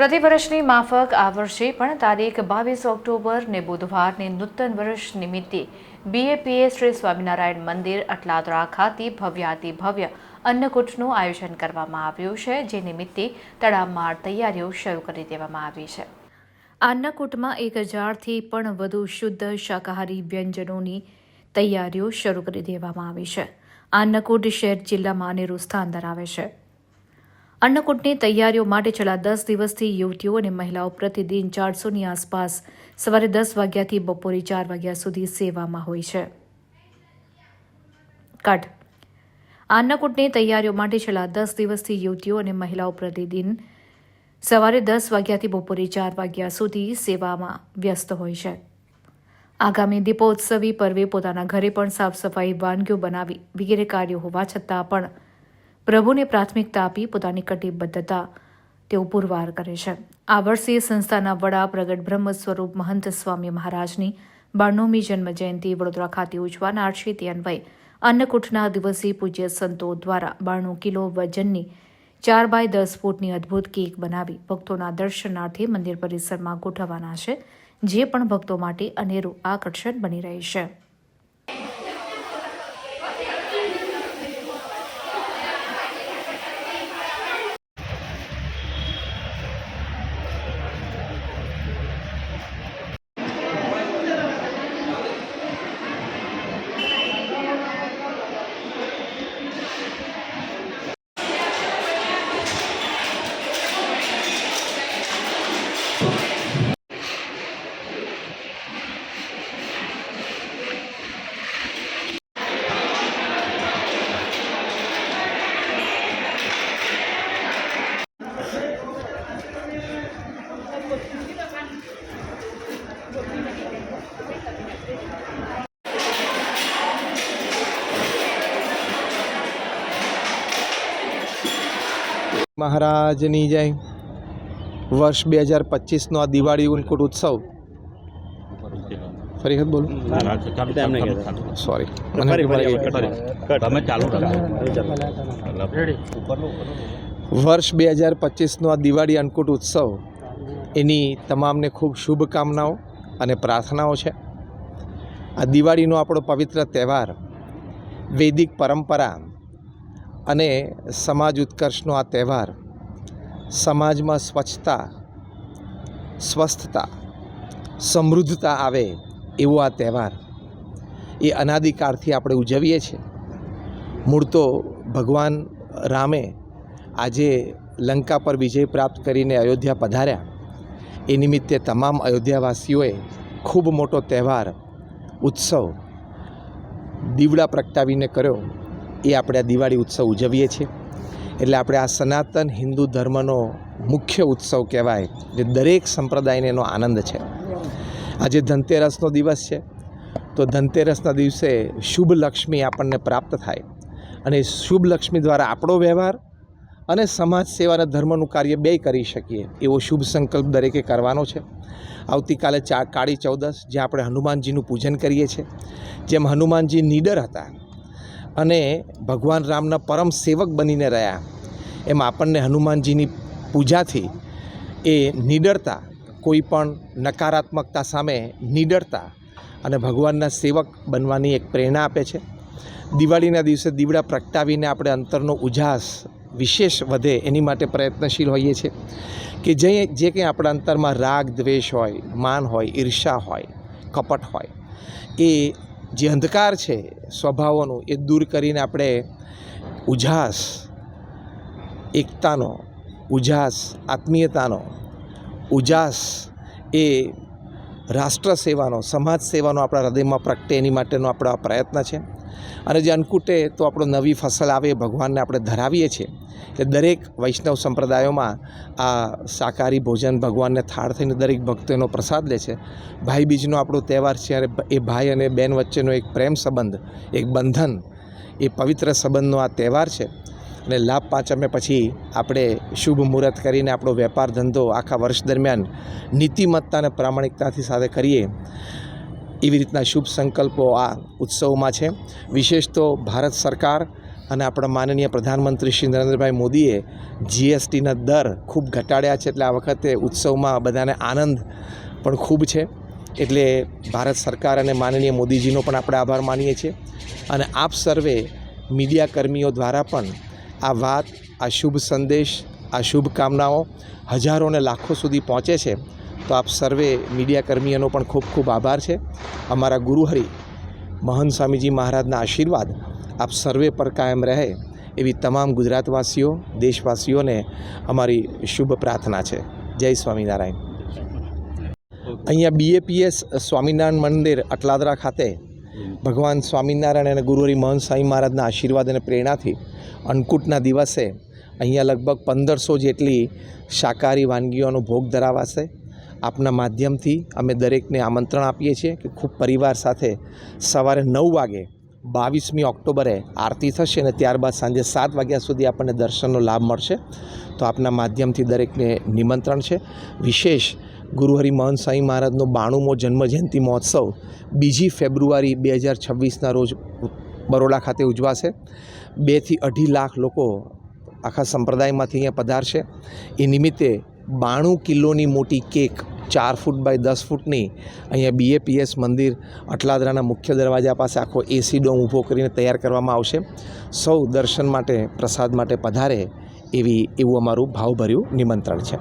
પ્રતિવર્ષની માફક આ વર્ષે પણ તારીખ બાવીસ ઓક્ટોબર ને બુધવારને નૂતન વર્ષ નિમિત્તે બીએપીએ શ્રી સ્વામિનારાયણ મંદિર અટલાદરા ખાતે ભવ્યાતિ ભવ્ય અન્નકૂટનું આયોજન કરવામાં આવ્યું છે, જે નિમિત્તે તડામાર તૈયારીઓ શરૂ કરી દેવામાં આવી છે. અન્નકૂટમાં એક હજારથી પણ વધુ શુદ્ધ શાકાહારી વ્યંજનોની તૈયારીઓ શરૂ કરી દેવામાં આવી છે. આ અન્નકૂટ શહેર જિલ્લામાં અનેરું સ્થાન ધરાવે છે. અન્નકૂટની તૈયારીઓ માટે છેલ્લા દસ દિવસથી યુવતીઓ અને મહિલાઓ પ્રતિદિન ચારસોની આસપાસ સવારે દસ વાગ્યાથી બપોરે ચાર વાગ્યા સુધી સેવામાં હોય છે. કટ. અન્નકૂટની તૈયારીઓ માટે છેલ્લા દસ દિવસથી યુવતીઓ અને મહિલાઓ પ્રતિદિન સવારે દસ વાગ્યાથી બપોરે ચાર વાગ્યા સુધી સેવામાં વ્યસ્ત હોય છે. આગામી દીપોત્સવી પર્વે પોતાના ઘરે પણ સાફ સફાઈ વાનગીઓ બનાવી વગેરે કાર્યો હોવા છતાં પણ પ્રભુને પ્રાથમિકતા આપી પોતાની કટિબદ્ધતા તેઓ પુરવાર કરે છે. આ વર્ષે સંસ્થાના વડા પ્રગટ બ્રહ્મ સ્વરૂપ મહંત સ્વામી મહારાજની બાણુમી જન્મ જયંતિ વડોદરા ખાતે ઉજવાનાર છે. તે અન્વયે અન્નકૂટના દિવસે પૂજ્ય સંતો દ્વારા બાણું કિલો વજનની ચાર બાય દસ ફૂટની અદ્ભુત કેક બનાવી ભક્તોના દર્શનાર્થે મંદિર પરિસરમાં ગોઠવવાના છે, જે પણ ભક્તો માટે અનેરું આકર્ષણ બની રહી મહારાજની જય. વર્ષ બે હજાર પચીસનો આ દિવાળી ઉનકુટ ઉત્સવ. ફરી વખત બોલું. સોરી વર્ષ બે હજાર પચીસનો આ દિવાળી અન્નકૂટ ઉત્સવ. એની તમામને ખૂબ શુભકામનાઓ અને પ્રાર્થનાઓ છે. આ દિવાળીનો આપણો પવિત્ર તહેવાર. વૈદિક પરંપરા. અને સમાજ ઉત્કર્ષનો આ તહેવાર સમાજમાં સ્વચ્છતા, સ્વસ્થતા, સમૃદ્ધતા આવે એવો આ તહેવાર એ અનાદિકાળથી આપણે ઉજવીએ છીએ. મૂળ તો ભગવાન રામે આજે લંકા પર વિજય પ્રાપ્ત કરીને અયોધ્યા પધાર્યા. એ નિમિત્તે તમામ અયોધ્યાવાસીઓએ ખૂબ મોટો તહેવાર, ઉત્સવ દીવડા પ્રગટાવીને કર્યો. એ આપણે આ દિવાળી ઉત્સવ ઉજવીએ છીએ. એટલે આપણે આ સનાતન હિન્દુ ધર્મનો મુખ્ય ઉત્સવ કહેવાય જે દરેક સંપ્રદાયને એનો આનંદ છે. આજે ધનતેરસનો દિવસ છે. તો ધનતેરસના દિવસે શુભ લક્ષ્મી આપણને પ્રાપ્ત થાય અને શુભ લક્ષ્મી દ્વારા આપણો વ્યવહાર અને સમાજ સેવા અને ધર્મનું કાર્ય બે કરી શકીએ એવો શુભ સંકલ્પ દરેકે કરવાનો છે. આવતીકાલે ચા કાળી ચૌદસ જ્યાં આપણે હનુમાનજીનું પૂજન કરીએ છીએ. જેમ હનુમાનજી નીડર હતા અને ભગવાન રામના પરમ સેવક બનીને રહ્યા. એમ આપણને હનુમાનજીની પૂજાથી એ નિડરતા, કોઈ પણ નકારાત્મકતા સામે નિડરતા અને ભગવાનના સેવક બનવાની એક પ્રેરણા આપે છે. દિવાળીના દિવસે દીવડા પ્રગટાવીને આપણે અંતરનો ઉજાસ વિશેષ વધે એની માટે પ્રયત્નશીલ હોઈએ છીએ કે જે જે કંઈ આપણા અંતરમાં રાગ, દ્વેષ હોય, માન હોય, ઈર્ષા હોય, કપટ હોય, એ જે અંધકાર છે, સ્વભાવોનું, એ દૂર કરીને આપણે ઉજાસ, એકતાનો, ઉજાસ, આત્મીયતાનો, ઉજાસ એ રાષ્ટ્ર સેવાનો સમાજ સેવાનો આપણા હૃદયમાં પ્રગટે, એની માટેનો આપણો આ પ્રયત્ન છે. અને જે અન્નકૂટે તો આપણો નવી ફસલ આવે ભગવાનને આપણે ધરાવીએ છીએ, એટલે દરેક વૈષ્ણવ સંપ્રદાયોમાં આ શાકાહારી ભોજન ભગવાનને થાળ થઈને દરેક ભક્તો એનો પ્રસાદ લે છે. ભાઈ બીજનો આપણો તહેવાર છે અને એ ભાઈ અને બેન વચ્ચેનો એક પ્રેમ સંબંધ, એક બંધન, એ પવિત્ર સંબંધનો આ તહેવાર છે. અને લાભ પાંચમે પછી આપણે શુભ મુહૂર્ત કરીને આપણો વેપાર ધંધો આખા વર્ષ દરમિયાન નીતિમત્તા અને પ્રામાણિકતાથી સાથે કરીએ. એવી રીતના શુભ સંકલ્પો આ ઉત્સવમાં છે. વિશેષ તો ભારત સરકાર અને આપણા માનનીય પ્રધાનમંત્રી શ્રી નરેન્દ્રભાઈ મોદીએ જીએસટીના દર ખૂબ ઘટાડ્યા છે એટલે આ વખતે ઉત્સવમાં બધાને આનંદ પણ ખૂબ છે. એટલે ભારત સરકાર અને માનનીય મોદીજીનો પણ આપણે આભાર માનીએ છીએ. અને આપ સર્વે મીડિયા કર્મીઓ દ્વારા પણ આ વાત, આ શુભ સંદેશ, આ શુભકામનાઓ હજારો અને લાખો સુધી પહોંચે છે. તો આપ સર્વે મીડિયા કર્મીઓનો પણ ખૂબ ખૂબ આભાર છે. અમારા ગુરુહરિ મહંત સ્વામીજી મહારાજના આશીર્વાદ આપ સર્વે પર કાયમ રહે એવી તમામ ગુજરાતવાસીઓ, દેશવાસીઓને અમારી શુભ પ્રાર્થના છે. જય સ્વામિનારાયણ. અહીંયા બીએપીએસ સ્વામિનારાયણ મંદિર અટલાદરા ખાતે ભગવાન સ્વામિનારાયણ અને ગુરુહરિ મહંત સ્વામી મહારાજના આશીર્વાદ અને પ્રેરણાથી અન્નકૂટના દિવસે અહીંયા લગભગ પંદરસો જેટલી શાકાહારી વાનગીઓનો ભોગ ધરાવાશે. આપના માધ્યમથી અમે દરેકને આમંત્રણ આપીએ છીએ કે ખૂબ પરિવાર સાથે સવારે નવ વાગે બાવીસમી ઓક્ટોબરે આરતી થશે અને ત્યારબાદ સાંજે સાત વાગ્યા સુધી આપણને દર્શનનો લાભ મળશે. તો આપના માધ્યમથી દરેકને નિમંત્રણ છે. વિશેષ ગુરુહરિ મહંત સ્વામી મહારાજનો બાણુમો જન્મજયંતિ મહોત્સવ બીજી ફેબ્રુઆરી બે હજાર છવ્વીસના રોજ બરોડા ખાતે ઉજવાશે. બેથી અઢી લાખ લોકો આખા સંપ્રદાયમાંથી અહીંયા પધારશે. એ નિમિત્તે બાણું કિલોની મોટી કેક ચાર ફૂટ બાય દસ ફૂટની અહીંયા બીએપીએસ મંદિર અટલાદરાના મુખ્ય દરવાજા પાસે આખો એસી ડોમ ઊભો કરીને તૈયાર કરવામાં આવશે. સૌ દર્શન માટે, પ્રસાદ માટે પધારે એવી એવું અમારું ભાવભર્યું નિમંત્રણ છે.